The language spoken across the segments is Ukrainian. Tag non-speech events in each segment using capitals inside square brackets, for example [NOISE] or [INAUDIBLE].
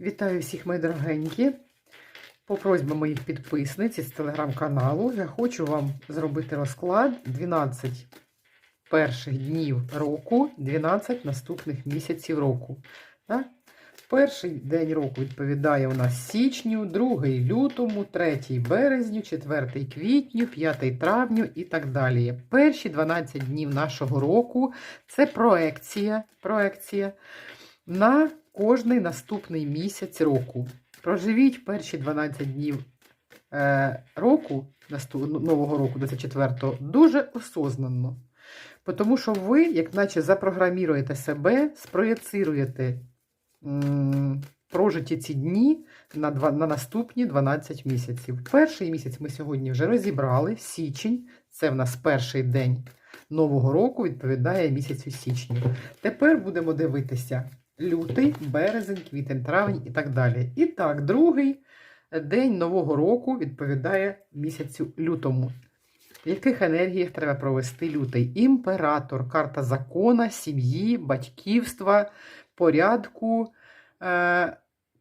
Вітаю всіх, мої дорогенькі. По просьбам моїх підписниць із телеграм-каналу я хочу вам зробити розклад 12 перших днів року, 12 наступних місяців року. Так? Перший день року відповідає у нас січню, другий лютому, третій березню, четвертий квітню, п'ятий травню і так далі. Перші 12 днів нашого року це проекція, проекція на кожний наступний місяць року. Проживіть перші 12 днів е, року, нового року, 24-го, дуже осознанно. Тому що ви, як наче, запрограміруєте себе, спроєцируєте прожиті ці дні на, два, на наступні 12 місяців. Перший місяць ми сьогодні вже розібрали, січень, це в нас перший день нового року, відповідає місяцю січню. Тепер будемо дивитися лютий, березень, квітень, травень і так далі. І так, другий день нового року відповідає місяцю лютому. В яких енергіях треба провести лютий? Імператор, карта закона, сім'ї, батьківства, порядку. Е,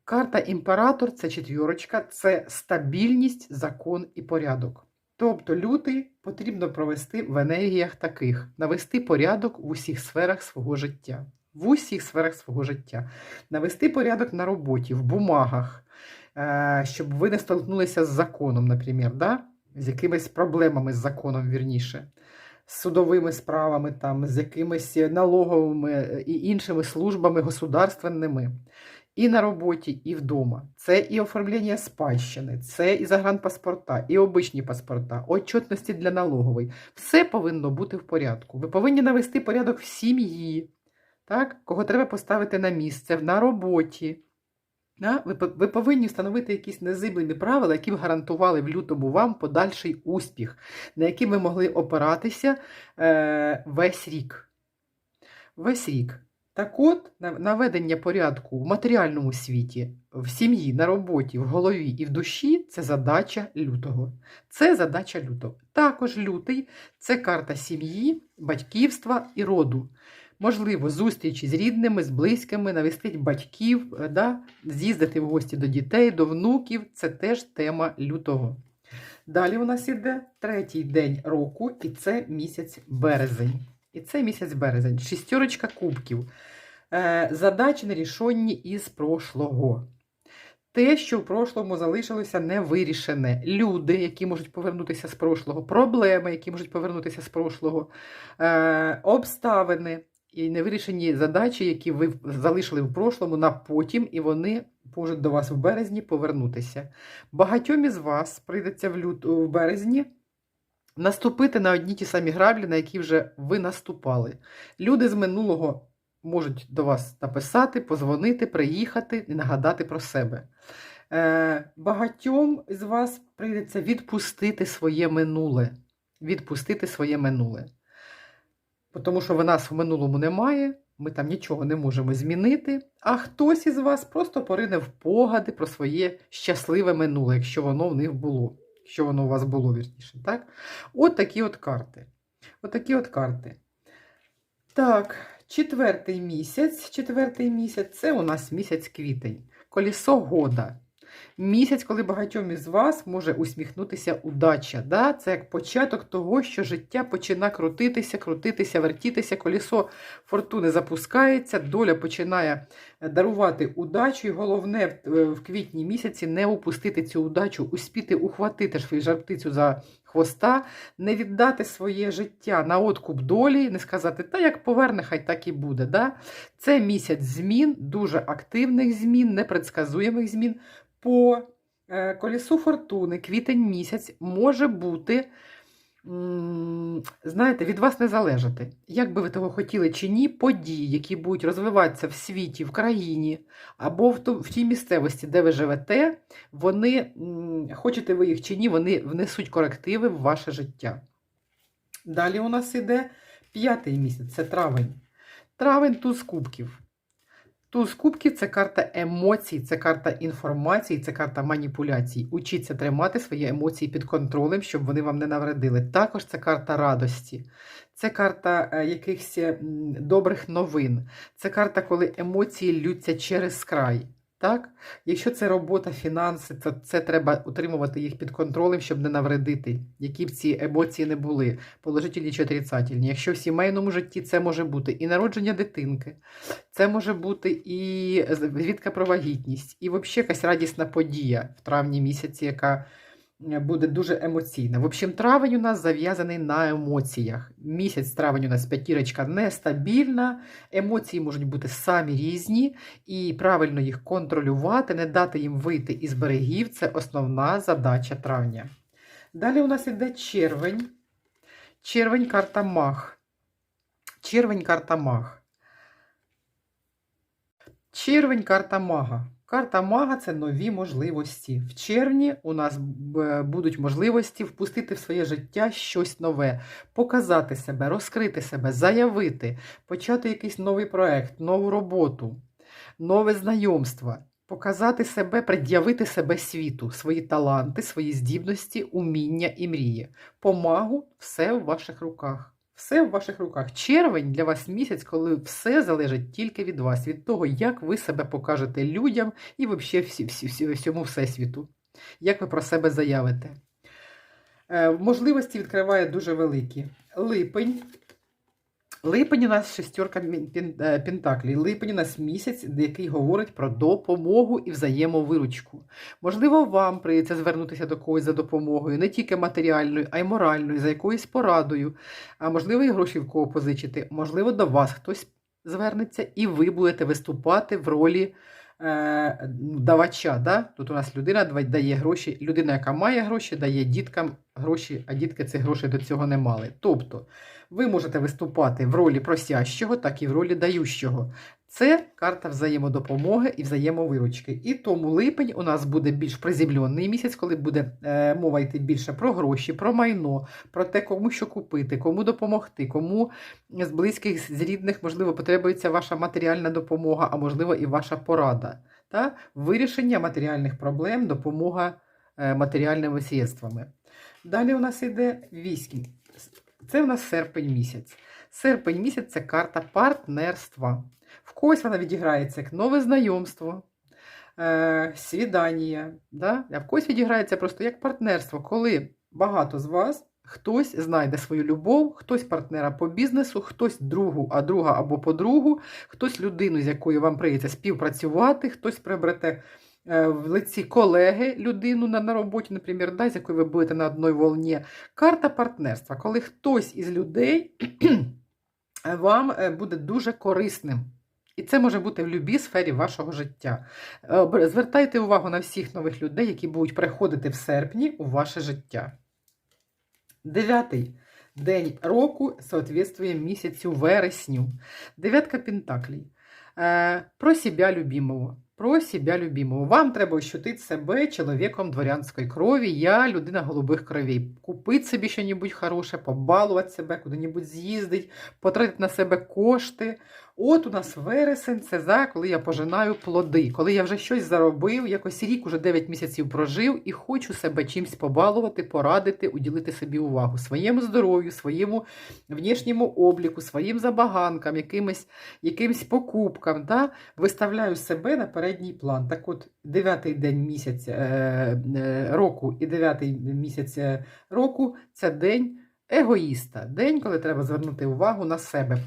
Карта імператор це четвірочка, це стабільність, закон і порядок. Тобто лютий потрібно провести в енергіях таких, навести порядок в усіх сферах свого життя. В усіх сферах свого життя. Навести порядок на роботі, в бумагах, е, щоб ви не столкнулися з законом, наприклад, да? з якимись проблемами з законом, вірніше, з судовими справами, там, з якимись налоговими і іншими службами государственними. І на роботі, і вдома. Це і оформлення спадщини, це і загранпаспорта, і обичні паспорта, отчетності для налогової. Все повинно бути в порядку. Ви повинні навести порядок в сім'ї, так? кого треба поставити на місце, на роботі. Да? Ви, ви повинні встановити якісь незиблені правила, які б гарантували в лютому вам подальший успіх, на які ви могли опиратися е, весь рік. Весь рік. Так от, наведення порядку в матеріальному світі, в сім'ї, на роботі, в голові і в душі це задача лютого. Це задача лютого. Також лютий це карта сім'ї, батьківства і роду. Можливо, зустрічі з рідними, з близькими, навестить батьків, да? з'їздити в гості до дітей, до внуків це теж тема лютого. Далі у нас іде третій день року, і це місяць березень. І це місяць березень. Шістерочка кубків. Е, Задачі нерішенні із прошлого. Те, що в прошлому залишилося невирішене. Люди, які можуть повернутися з прошлого, проблеми, які можуть повернутися з прошлого, е, обставини і невирішені задачі, які ви залишили в прошлому на потім, і вони можуть до вас в березні повернутися. Багатьом із вас прийдеться в, лют... в березні наступити на одні ті самі граблі, на які вже ви наступали. Люди з минулого можуть до вас написати, позвонити, приїхати і нагадати про себе. Е, Багатьом з вас прийдеться відпустити своє минуле. Відпустити своє минуле. Тому що в нас в минулому немає, ми там нічого не можемо змінити, а хтось із вас просто порине в погади про своє щасливе минуле, якщо воно в них було що воно у вас було вірніше. так? От такі от карти. От такі от карти. Так, четвертий місяць. Четвертий місяць це у нас місяць квітень. Колісо года. Місяць, коли багатьом із вас може усміхнутися удача. Да? Це як початок того, що життя починає крутитися, крутитися, вертітися, колісо фортуни запускається, доля починає дарувати удачу. І головне в квітні місяці не упустити цю удачу, успіти ухватити свою жарптицю за хвоста, не віддати своє життя на откуп долі, не сказати, та як поверне, хай так і буде. Да? Це місяць змін, дуже активних змін, непредсказуємих змін по е, колісу фортуни, квітень місяць може бути, знаєте, від вас не залежати. Як би ви того хотіли чи ні, події, які будуть розвиватися в світі, в країні або в тій місцевості, де ви живете, вони, хочете ви їх чи ні, вони внесуть корективи в ваше життя. Далі у нас іде п'ятий місяць, це травень. Травень туз кубків. Туз кубків це карта емоцій, це карта інформації, це карта маніпуляцій. Учіться тримати свої емоції під контролем, щоб вони вам не навредили. Також це карта радості, це карта е, якихось добрих новин, це карта, коли емоції лються через край. Так? Якщо це робота, фінанси, то це треба утримувати їх під контролем, щоб не навредити, які б ці емоції не були, положительні чи отрицательні. Якщо в сімейному житті це може бути і народження дитинки, це може бути і звідка про вагітність, і взагалі якась радісна подія в травні місяці, яка буде дуже емоційна. В общем, травень у нас зав'язаний на емоціях. Місяць травень у нас п'ятірочка нестабільна, емоції можуть бути самі різні, і правильно їх контролювати, не дати їм вийти із берегів це основна задача травня. Далі у нас іде червень. Червень карта Мах. Червень карта Мах. Червень карта Мага. Карта Мага це нові можливості. В червні у нас будуть можливості впустити в своє життя щось нове, показати себе, розкрити себе, заявити, почати якийсь новий проект, нову роботу, нове знайомство, показати себе, пред'явити себе світу, свої таланти, свої здібності, уміння і мрії. Помагу все в ваших руках. Все в ваших руках. Червень для вас місяць, коли все залежить тільки від вас, від того, як ви себе покажете людям і взагалі всі, всі, всі, всьому всесвіту. Як ви про себе заявите. Е, можливості відкриває дуже великі. Липень. Липень у нас шестерка Пентаклі. е, пентаклей. Липень у нас місяць, який говорить про допомогу і взаємовиручку. Можливо, вам прийдеться звернутися до когось за допомогою, не тільки матеріальною, а й моральною, за якоюсь порадою. А можливо, і гроші в кого позичити. Можливо, до вас хтось звернеться, і ви будете виступати в ролі давача. Да? Тут у нас людина дає гроші, людина, яка має гроші, дає діткам гроші, а дітки цих грошей до цього не мали. Тобто, ви можете виступати в ролі просящого, так і в ролі дающого. Це карта взаємодопомоги і взаємовиручки. І тому липень у нас буде більш приземлений місяць, коли буде е, мова йти більше про гроші, про майно, про те, кому що купити, кому допомогти, кому з близьких, з рідних, можливо, потребується ваша матеріальна допомога, а можливо, і ваша порада. Та? Вирішення матеріальних проблем, допомога е, матеріальними средствами. Далі у нас йде вісім. Це у нас серпень місяць. Серпень місяць це карта партнерства. В когось вона відіграється як нове знайомство, е, свідання, да? а в когось відіграється просто як партнерство, коли багато з вас хтось знайде свою любов, хтось партнера по бізнесу, хтось другу, а друга або подругу, хтось людину, з якою вам прийдеться співпрацювати, хтось приберете е, в лиці колеги людину на, на роботі, наприклад, да, з якою ви будете на одній волні. Карта партнерства, коли хтось із людей [CLEARS THROAT] вам е, буде дуже корисним. І це може бути в будь-якій сфері вашого життя. Е, Звертайте увагу на всіх нових людей, які будуть приходити в серпні у ваше життя. Дев'ятий день року соответствує місяцю вересню. Дев'ятка пентаклей. Е, Про себя любимого. Про себя любимого. Вам треба ощутити себе чоловіком дворянської крові. Я людина голубих кровей. Купити собі щось хороше, побалувати себе, куди-небудь з'їздити, потратити на себе кошти. От у нас вересень це за коли я пожинаю плоди, коли я вже щось заробив, якось рік, уже 9 місяців прожив і хочу себе чимось побалувати, порадити, уділити собі увагу своєму здоров'ю, своєму внішньому обліку, своїм забаганкам, якимось, якимось покупкам. Да? Виставляю себе на передній план. Так от, дев'ятий день місяця е, е, року і дев'ятий місяць е, року це день егоїста, день, коли треба звернути увагу на себе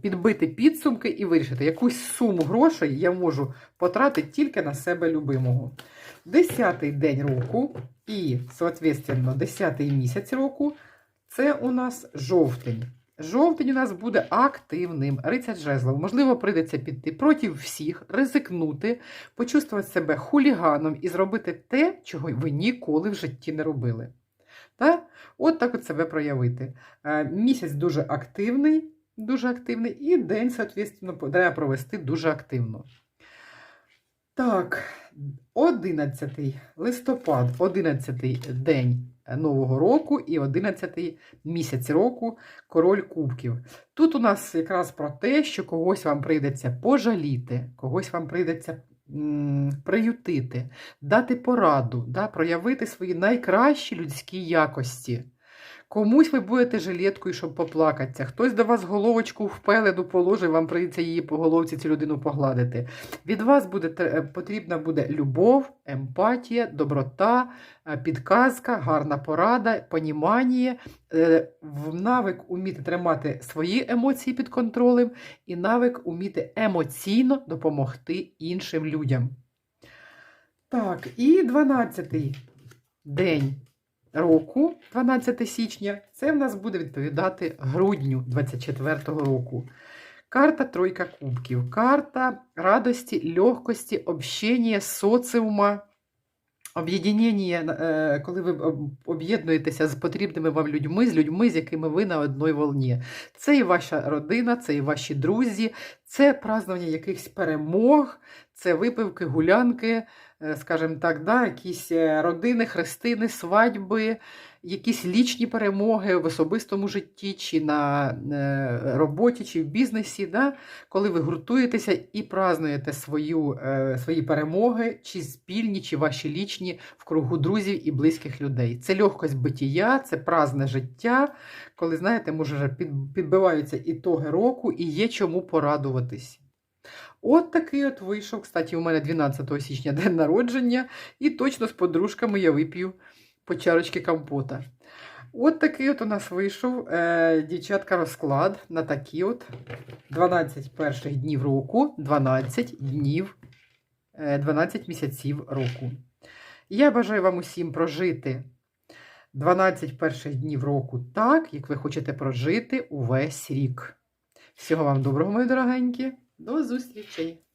підбити підсумки і вирішити, якусь суму грошей я можу потратити тільки на себе любимого. Десятий день року і, соответственно, десятий місяць року це у нас жовтень. Жовтень у нас буде активним. Рицар жезлов. Можливо, прийдеться піти проти всіх, ризикнути, почувствувати себе хуліганом і зробити те, чого ви ніколи в житті не робили. Так? От так от себе проявити. Е, Місяць дуже активний, дуже активний, і день, соответственно, треба провести дуже активно. Так, 11 листопад, 11 день Нового року і 11 місяць року король кубків. Тут у нас якраз про те, що когось вам прийдеться пожаліти, когось вам прийдеться приютити, дати пораду, да, проявити свої найкращі людські якості. Комусь ви будете жилеткою, щоб поплакатися. Хтось до вас головочку в положив, вам прийдеться її по головці цю людину погладити. Від вас буде потрібна буде любов, емпатія, доброта, е, підказка, гарна порада, понімання, е, навик уміти тримати свої емоції під контролем і навик уміти емоційно допомогти іншим людям. Так, і 12-й день року, 12 січня, це в нас буде відповідати грудню 24-го року. Карта Тройка Кубків. Карта радості, легкості, общення, соціума, об'єднання, е, коли ви об'єднуєтеся з потрібними вам людьми, з людьми, з якими ви на одній волні. Це і ваша родина, це і ваші друзі, це празднування якихось перемог, це випивки, гулянки, е, скажімо так, да, якісь е, родини, хрестини, свадьби, якісь лічні перемоги в особистому житті, чи на е, роботі, чи в бізнесі, да, коли ви гуртуєтеся і празднуєте свою, е, свої перемоги, чи спільні, чи ваші лічні в кругу друзів і близьких людей. Це легкость битія, це праздне життя, коли, знаєте, може, підбиваються ітоги року і є чому порадуватись. От такий от вийшов. Кстати, у мене 12 січня день народження, і точно з подружками я вип'ю по чарочки компота. От такий от у нас вийшов е, дівчатка розклад на такі от 12 перших днів року, 12 днів, е, 12 місяців року. Я бажаю вам усім прожити 12 перших днів року так, як ви хочете прожити увесь рік. Всього вам доброго, мої дорогенькі. До зустрічей!